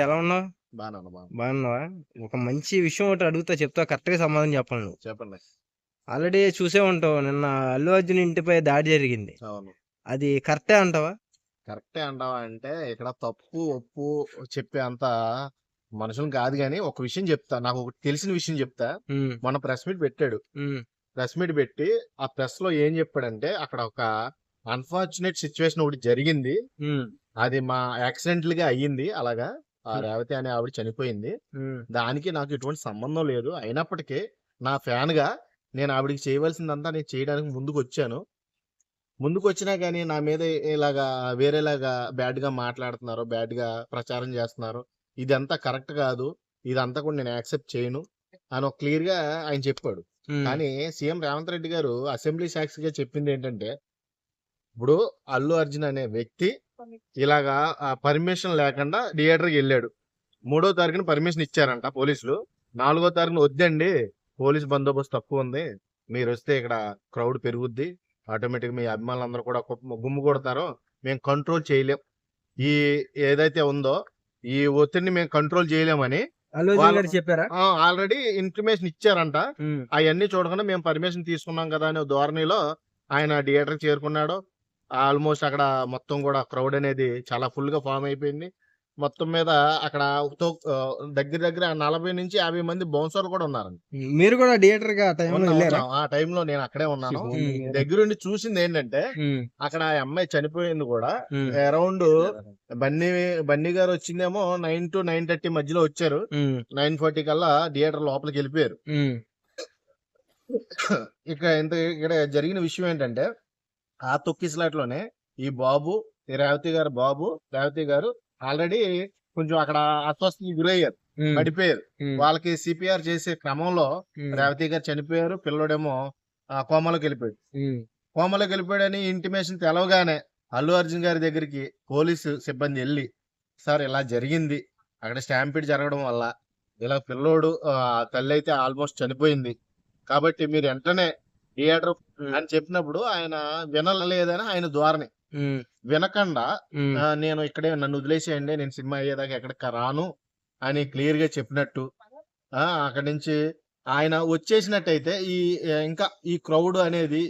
ఎలా ఉన్నావు? బాగా బాగా బాగున్నావా? ఒక మంచి విషయం ఒకటి అడుగుతా చెప్తా కరెక్ట్గా సమాధానం చెప్పాలి నువ్వు. చెప్పండి. ఆల్రెడీ చూసే ఉంటావు నిన్న అల్లు అర్జున్ ఇంటిపై దాడి జరిగింది. అవును. అది కరెక్టే అంటావా? కరెక్టే అంటావా అంటే ఇక్కడ తప్పు ఒప్పు చెప్పే అంత మనుషులు కాదు కానీ ఒక విషయం చెప్తా నాకు ఒకటి తెలిసిన విషయం చెప్తా. మొన్న ప్రెస్ మీట్ పెట్టాడు. ప్రెస్ మీట్ పెట్టి ఆ ప్రెస్లో ఏం చెప్పాడంటే అక్కడ ఒక అన్ఫార్చునేట్ సిచ్యువేషన్ ఒకటి జరిగింది. అది మా యాక్సిడెంటల్గా అయ్యింది అలాగా. ఆ. రేవతి అనే ఆవిడ చనిపోయింది. దానికి నాకు ఎటువంటి సంబంధం లేదు. అయినప్పటికీ నా ఫ్యాన్గా నేను ఆవిడకి చేయవలసిందంతా నేను చేయడానికి ముందుకు వచ్చాను ముందుకు వచ్చినా కానీ నా మీద ఇలాగా వేరేలాగా బ్యాడ్గా మాట్లాడుతున్నారు బ్యాడ్గా ప్రచారం చేస్తున్నారు. ఇదంతా కరెక్ట్ కాదు. ఇదంతా కూడా నేను యాక్సెప్ట్ చేయను అని ఒక క్లియర్గా ఆయన చెప్పాడు. కానీ సీఎం రేవంత్ రెడ్డి గారు అసెంబ్లీ సాక్షిగా చెప్పింది ఏంటంటే ఇప్పుడు అల్లు అర్జున్ అనే వ్యక్తి ఇలాగా పర్మిషన్ లేకుండా థియేటర్కి వెళ్ళాడు. మూడో తారీఖున పర్మిషన్ ఇచ్చారంట పోలీసులు. నాలుగో తారీఖున వద్దండి పోలీస్ బందోబస్తు తక్కువ ఉంది మీరు వస్తే ఇక్కడ క్రౌడ్ పెరుగుద్ది ఆటోమేటిక్ మీ అభిమానులందరూ కూడా గుమ్ము కొడతారో మేము కంట్రోల్ చేయలేం. ఈ ఏదైతే ఉందో ఈ ఒత్తిడిని మేము కంట్రోల్ చేయలేమని చెప్పారా? ఆల్రెడీ ఇన్ఫర్మేషన్ ఇచ్చారంట. అవన్నీ చూడకుండా మేము పర్మిషన్ తీసుకున్నాం కదా అనే ధోరణిలో ఆయన థియేటర్ చేరుకున్నాడు. ఆల్మోస్ట్ అక్కడ మొత్తం కూడా క్రౌడ్ అనేది చాలా ఫుల్గా ఫామ్ అయిపోయింది. మొత్తం మీద అక్కడ దగ్గర దగ్గర నలభై నుంచి యాభై మంది బౌన్సర్లు కూడా ఉన్నారు ఉమ్, మీరు కూడా థియేటర్. ఆ టైంలో నేను అక్కడే ఉన్నాను. దగ్గరుండి చూసింది ఏంటంటే అక్కడ అమ్మాయి చనిపోయింది కూడా. అరౌండ్ బన్నీ బన్నీ గారు వచ్చిందేమో నైన్ టు నైన్ థర్టీ మధ్యలో వచ్చారు. నైన్ ఫార్టీ కల్లా థియేటర్ లోపలికి వెళ్ళిపోయారు. ఇక్కడ ఇంత ఇక్కడ జరిగిన విషయం ఏంటంటే ఆ తొక్కిసలాట్లోనే ఈ బాబు ఈ రేవతి గారు బాబు రేవతి గారు ఆల్రెడీ కొంచెం అక్కడ అస్వస్థకి గురయ్యారు పడిపోయారు. వాళ్ళకి సిపిఆర్ చేసే క్రమంలో రేవతి గారు చనిపోయారు పిల్లోడేమో ఆ కోమలోకి వెళ్ళిపోయాడు. కోమలోకి వెళ్ళిపోయాడని ఇంటిమేషన్ తెలవగానే అల్లు అర్జున్ గారి దగ్గరికి పోలీసు సిబ్బంది వెళ్ళి సార్ ఇలా జరిగింది. అక్కడ స్టాంపిడ్ జరగడం వల్ల ఇలా పిల్లోడు తల్లి అయితే ఆల్మోస్ట్ చనిపోయింది. కాబట్టి మీరు వెంటనే థియేటర్ అని చెప్పినప్పుడు ఆయన వినలేదని ఆయన ధోరణి వినకుండా నేను ఇక్కడే నన్ను వదిలేసేయండి నేను సినిమా అయ్యేదాకా ఎక్కడికి రాను అని క్లియర్గా చెప్పినట్టు ఆ అక్కడి నుంచి ఆయన వచ్చేసినట్టయితే ఈ ఇంకా ఈ క్రౌడ్ అనేది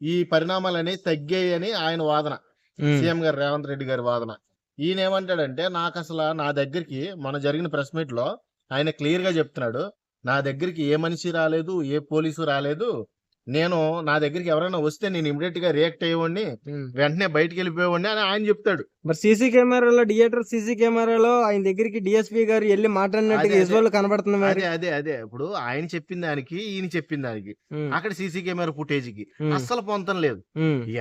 ఈ పరిణామాలు అనేవి తగ్గాయి అని ఆయన వాదన. సీఎం గారు రేవంత్ రెడ్డి గారి వాదన. ఈయన ఏమంటాడంటే నాకు అసలు నా దగ్గరికి మన జరిగిన ప్రెస్ మీట్లో ఆయన క్లియర్గా చెప్తున్నాడు నా దగ్గరికి ఏ మనిషి రాలేదు ఏ పోలీసు రాలేదు నేను నా దగ్గరికి ఎవరైనా వస్తే నేను ఇమీడియట్గా రియాక్ట్ అయ్యేవాడిని. వెంటనే బయటికి వెళ్ళిపోయేవాడిని అని ఆయన చెప్తాడు. మరి సీసీ కెమెరాలో థియేటర్ సీసీ కెమెరాలో ఆయన దగ్గరికి డిఎస్పీ గారు వెళ్ళి మాట్లాడినట్టుగా కనబడుతుంది అదే అదే అదే. ఇప్పుడు ఆయన చెప్పిన దానికి ఈయన చెప్పిన దానికి అక్కడ సీసీ కెమెరా ఫుటేజ్కి అస్సలు పొంతం లేదు.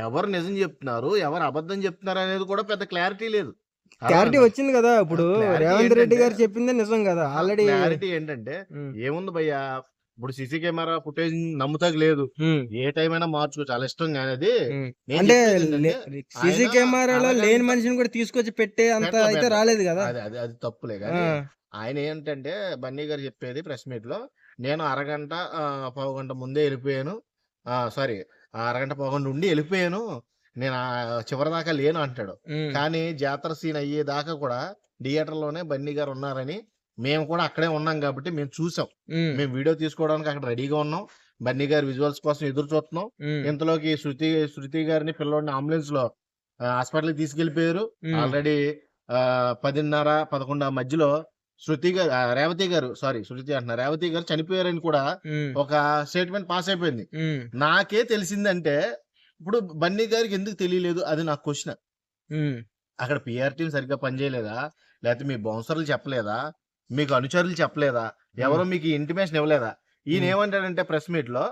ఎవరు నిజం చెప్తున్నారు ఎవరు అబద్ధం చెప్తున్నారు అనేది కూడా పెద్ద క్లారిటీ లేదు. క్లారిటీ వచ్చింది కదా ఇప్పుడు. రేవంత్ రెడ్డి గారు చెప్పిందే నిజం కదా ఆల్రెడీ క్లారిటీ ఏంటంటే ఏముంది భయ్యా? ఇప్పుడు సీసీ కెమెరా ఫుటేజ్ నమ్ముతాకి లేదు. ఏ టైం అయినా మార్చుకో చాలా ఇష్టం కానీ అది నేను అంటే సీసీ కెమెరాలో లేని మనిషిని కూడా తీసుకొచ్చి పెట్టే అంత అయితే. రాలేదు కదా. అది అది తప్పులే కానీ ఆయన ఏంటంటే బన్నీ గారు చెప్పేది ప్రెస్ మీట్లో నేను అరగంట పావు గంట ముందే వెళ్ళిపోయాను. సారీ అరగంట పావు గంట ఉండి వెళ్ళిపోయాను. నేను చివరి దాకా లేను అంటాడు. కానీ జాతర సీన్ అయ్యేదాకా కూడా థియేటర్లోనే బన్నీ గారు ఉన్నారని మేము కూడా అక్కడే ఉన్నాం కాబట్టి మేము చూసాం. మేము. వీడియో తీసుకోవడానికి అక్కడ రెడీగా ఉన్నాం. బన్నీ గారి విజువల్స్ కోసం ఎదురు చూస్తున్నాం. ఇంతలోకి శృతి శృతి గారిని పిల్లోడిని అంబులెన్స్లో హాస్పిటల్ తీసుకెళ్ళిపోయారు ఆల్రెడీ పదిన్నర పదకొండు మధ్యలో శృతి గారు రేవతి గారు సారీ శృతి అంటున్నా రేవతి గారు చనిపోయారని కూడా ఒక స్టేట్మెంట్ పాస్ అయిపోయింది. నాకే తెలిసిందంటే ఇప్పుడు బన్నీ గారికి ఎందుకు తెలియలేదు? అది నాకు క్వశ్చన్. అక్కడ పిఆర్ టీం సరిగ్గా పనిచేయలేదా? లేకపోతే మీ బౌన్సర్లు చెప్పలేదా? మీకు అనుచరులు చెప్పలేదా? ఎవరో మీకు ఇంటిమేషన్ ఇవ్వలేదా? ఈయన. ఏమంటాడంటే ప్రెస్ మీట్లో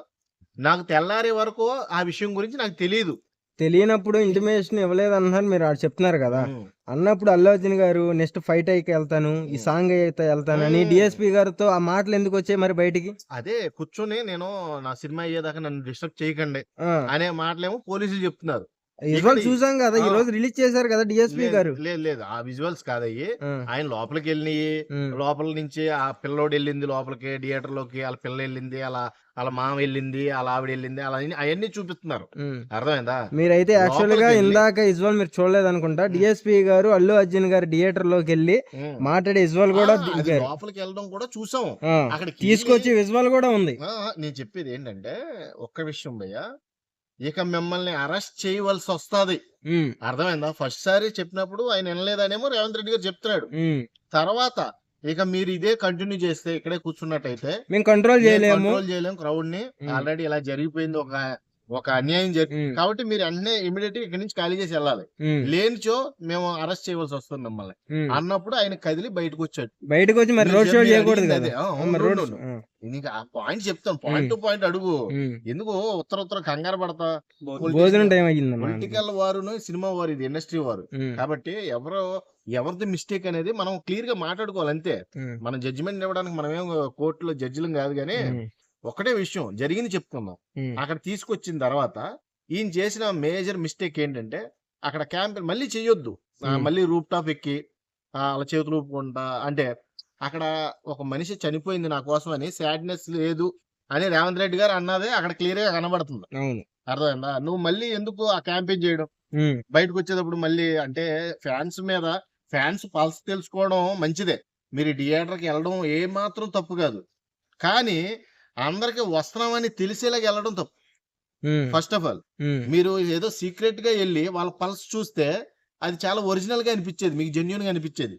నాకు తెల్లారే వరకు ఆ విషయం గురించి నాకు తెలియదు తెలియనప్పుడు ఇంటిమేషన్ ఇవ్వలేదు అంటున్నారు మీరు ఆడ చెప్తున్నారు కదా. అన్నప్పుడు అల్లు అర్జున్ గారు నెక్స్ట్ ఫైట్ అయ్యి వెళ్తాను ఈ. సాంగ్ అయితే వెళ్తాను అని. డిఎస్పీ గారితో ఆ మాటలు ఎందుకు వచ్చాయి మరి బయటికి? అదే కూర్చొని నేను నా సినిమా అయ్యేదాకా నన్ను డిస్టర్బ్ చేయకండి అనే మాటలేమో పోలీసులు చెప్తున్నారు. విజువల్ చూసాం కదా ఈ. రోజు రిలీజ్ చేశారు కదా డిఎస్పీ గారు. లేదు లేదు. ఆ విజువల్స్ కాదయ్యి. ఆయన లోపలికి ఉమ్, లోపల నుంచి ఆ పిల్లోడు వెళ్ళింది లోపలికి థియేటర్లోకి వాళ్ళ పిల్ల వెళ్ళింది అలా వాళ్ళ మామ వెళ్ళింది వాళ్ళ ఆవిడ వెళ్ళింది అలా అవన్నీ చూపిస్తున్నారు. అర్థమైందా? మీరైతే యాక్చువల్గా వెళ్ళి- ఇందాక విజువల్ మీరు చూడలేదు అనుకుంటా డిఎస్పీ గారు అల్లు అర్జున్ గారు థియేటర్లోకి వెళ్ళి. మాట్లాడే విజువల్ కూడా లోపలికి వెళ్ళడం కూడా చూసాం. ఆ, అక్కడికి తీసుకొచ్చి వెళ్ళి- విజువల్ కూడా ఉంది. నేను చెప్పేది ఏంటంటే ఒక్క విషయం భయ్య. ఇక మిమ్మల్ని అరెస్ట్ చేయవలసి వస్తుంది. అర్థమైందా? ఫస్ట్ సారి చెప్పినప్పుడు ఆయన వినలేదనేమో రేవంత్ రెడ్డి గారు చెప్తున్నాడు. తర్వాత ఇక మీరు ఇదే కంటిన్యూ చేస్తే ఇక్కడే కూర్చున్నట్టయితే మేము కంట్రోల్ చేయలేము. కంట్రోల్ చేయలేము క్రౌడ్ని. ఆల్రెడీ ఇలా జరిగిపోయింది ఒక ఒక అన్యాయం జరిగింది కాబట్టి మీరు అన్నీ ఇమీడియట్గా ఇక్కడి నుంచి ఖాళీ చేసి వెళ్ళాలి. లేనిచో మేము అరెస్ట్ చేయవలసి వస్తుంది మిమ్మల్ని. అన్నప్పుడు ఆయన కదిలి బయటకు వచ్చాడు. బయటకు వచ్చి మరి రోడ్ షో చేయకూడదు అదే. నీకు ఆ పాయింట్ చెప్తాను. పాయింట్ టు పాయింట్ అడుగు. ఎందుకు ఉత్తర ఉత్తర కంగారు పడతా? భోజనం టైం అయ్యిందమ్మా పొలిటికల్ వారును సినిమా వారు ఇది ఇండస్ట్రీ వారు. కాబట్టి ఎవరు ఎవరిది మిస్టేక్ అనేది మనం క్లియర్గా మాట్లాడుకోవాలి అంతే. మన జడ్జిమెంట్ ఇవ్వడానికి మనమేం కోర్టులో జడ్జిలం కాదు కానీ ఒకటే విషయం జరిగింది చెప్తున్నాం. అక్కడ తీసుకొచ్చిన తర్వాత ఈయన చేసిన మేజర్ మిస్టేక్ ఏంటంటే అక్కడ క్యాంప్ మళ్ళీ Hmm. మళ్ళీ రూప్ టాప్ ఎక్కి అలా చేతులు ఊపుకుంటా అంటే అక్కడ ఒక మనిషి చనిపోయింది నా కోసం అని సాడ్నెస్ లేదు అని రేవంత్ రెడ్డి గారు అన్నదే అక్కడ క్లియర్గా కనబడుతుంది అర్థమైందా? నువ్వు మళ్ళీ ఎందుకు ఆ క్యాంపెయిన్ చేయడం? బయటకు వచ్చేటప్పుడు మళ్ళీ అంటే ఫ్యాన్స్ మీద ఫ్యాన్స్ పల్స్ తెలుసుకోవడం మంచిదే. మీరు థియేటర్కి వెళ్ళడం ఏ మాత్రం తప్పు కాదు. కానీ అందరికి వస్తున్నామని తెలిసేలాగా వెళ్ళడం తప్పు. ఫస్ట్ ఆఫ్ ఆల్ మీరు ఏదో సీక్రెట్గా వెళ్ళి వాళ్ళ పల్స్ చూస్తే అది చాలా ఒరిజినల్గా అనిపించేది మీకు జెన్యున్గా అనిపించేది.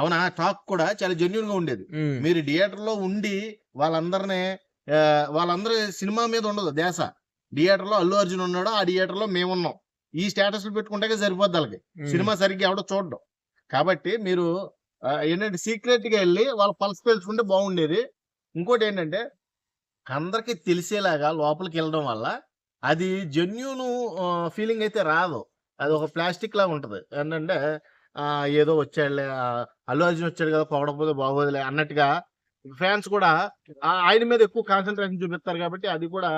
అవునా? టాక్ కూడా చాలా జెన్యున్గా ఉండేది. మీరు థియేటర్లో ఉండి వాళ్ళందరినీ వాళ్ళందరూ సినిమా మీద ఉండదు దేశ. థియేటర్లో అల్లు అర్జున్ ఉన్నాడు ఆ థియేటర్లో మేమున్నాం. ఈ స్టేటస్ పెట్టుకుంటే సరిపోద్ది వాళ్ళకి. సినిమా సరిగ్గా ఎవడో చూడడం. కాబట్టి మీరు ఏంటంటే సీక్రెట్గా వెళ్ళి వాళ్ళ పల్స్ పేల్చుకుంటే బాగుండేది. ఇంకోటి ఏంటంటే అందరికి తెలిసేలాగా లోపలికి వెళ్ళడం వల్ల అది జెన్యున్ ఫీలింగ్ అయితే రాదు. అది ఒక ప్లాస్టిక్ లాగా ఉంటది. ఏంటంటే ఆ, ఏదో వచ్చాడులే అల్లు అర్జున్ వచ్చాడు కదా పొగడపోతే బాగోదులే అన్నట్టుగా ఫ్యాన్స్ కూడా ఆ, ఆయన మీద ఎక్కువ కాన్సన్ట్రేషన్ చూపిస్తారు కాబట్టి అది కూడా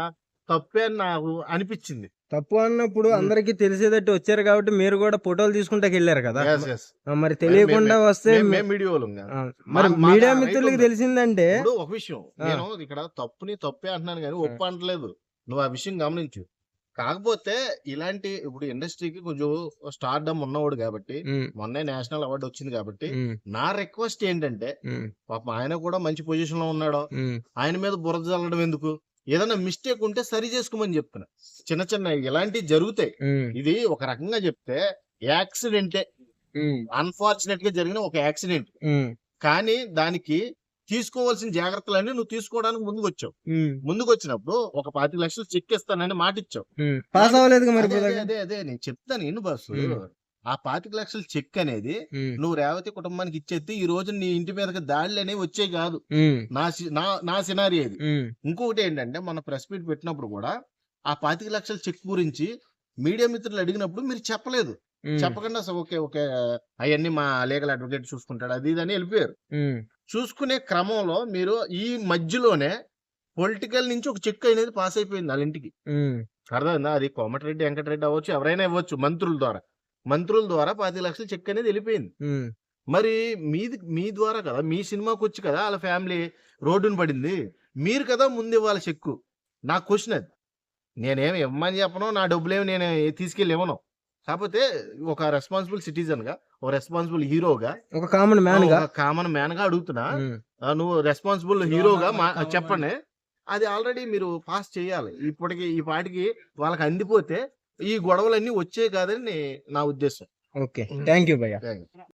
తప్పే అని నాకు అనిపించింది తప్పు అన్నప్పుడు. అందరికి తెలిసేటట్టు వచ్చారు కాబట్టి మీరు కూడా ఫోటోలు తీసుకుంటాకి వెళ్ళారు కదా Yes, yes. ఆ, మరి తెలియకుండా వస్తే మేం- మేం వీడియోలు ఉన్నాం. ఆ, మరి మా- మీడియా మిత్రులకి ఉంది. తెలిసిందంటే ఇప్పుడు ఒక విషయం ఆ. నేను ఇక్కడ తప్పుని తప్పే అంటున్నాను కానీ. ఒప్పు అంటలేదు నువ్వు ఆ విషయం గమనించు కాకపోతే ఇలాంటి ఇప్పుడు ఇండస్ట్రీకి కొంచెం స్టార్డమ్ ఉన్నవాడు కాబట్టి ఉమ్, మొన్నే నేషనల్ అవార్డు వచ్చింది కాబట్టి ఉమ్, నా రిక్వెస్ట్ ఏంటంటే ఉమ్, పాపం ఆయన కూడా మంచి పొజిషన్లో ఉన్నాడు ఉమ్, ఆయన మీద బురద చల్లడం ఎందుకు ఏదైనా మిస్టేక్ ఉంటే సరి చేసుకోమని చెప్తున్నా. చిన్న చిన్న ఇలాంటివి జరుగుతాయి. ఇది ఒక రకంగా చెప్తే యాక్సిడెంటే. అన్ఫార్చునేట్గా జరిగిన ఒక యాక్సిడెంట్. కానీ దానికి తీసుకోవాల్సిన జాగ్రత్తలన్నీ నువ్వు తీసుకోవడానికి ముందుకు వచ్చావు ముందుకు వచ్చినప్పుడు ఒక పాతి లక్షలు చెక్ ఇస్తానని మాట ఇచ్చావు అదే, అదే నేను చెప్తాను ఎన్ని బస్సు. ఆ పాతిక లక్షల చెక్ అనేది నువ్వు రేవతి కుటుంబానికి ఇచ్చేస్తే ఈ రోజు నీ ఇంటి మీదకి దాడులు అనేవి వచ్చే కాదు. నా నా సినారీ అది. ఇంకొకటి ఏంటంటే మన ప్రెస్ మీట్ పెట్టినప్పుడు కూడా ఆ పాతిక లక్షల చెక్ గురించి మీడియా మిత్రులు అడిగినప్పుడు మీరు చెప్పలేదు. చెప్పకుండా "సరే, ఓకే ఓకే అవన్నీ మా లీగల్ అడ్వకేట్ చూసుకుంటాడు అది ఇది అని వెళ్ళిపోయారు. చూసుకునే క్రమంలో మీరు ఈ మధ్యలోనే పొలిటికల్ నుంచి ఒక చెక్ అనేది పాస్ అయిపోయింది వాళ్ళ ఇంటికి. అర్థమైందా? అది కోమటిరెడ్డి వెంకటరెడ్డి అవ్వచ్చు ఎవరైనా ఇవ్వచ్చు మంత్రుల ద్వారా. మంత్రుల ద్వారా పది లక్షల చెక్ అనేది వెళ్ళిపోయింది. మరి మీది మీ ద్వారా కదా మీ సినిమాకి వచ్చి కదా వాళ్ళ ఫ్యామిలీ రోడ్డున పడింది. మీరు కదా ముందు ఇవ్వాలి చెక్కు. నా క్వశ్చన్ అది. నేనేమి ఇవ్వమని చెప్పను నా డబ్బులేమి నేను తీసుకెళ్ళి ఇవ్వను. కాకపోతే ఒక రెస్పాన్సిబుల్ సిటిజన్గా ఒక రెస్పాన్సిబుల్ హీరోగా ఒక కామన్ మ్యాన్గా కామన్ మ్యాన్గా అడుగుతున్నా నువ్వు రెస్పాన్సిబుల్ హీరోగా చెప్పండి. అది ఆల్రెడీ మీరు పాస్ చేయాలి. ఇప్పటికి ఈ పాటికి వాళ్ళకి అందిపోతే ఈ గొడవలన్నీ వచ్చే కాదని నే- ఉద్దేశం. ఓకే. థ్యాంక్ యూ భయ్య.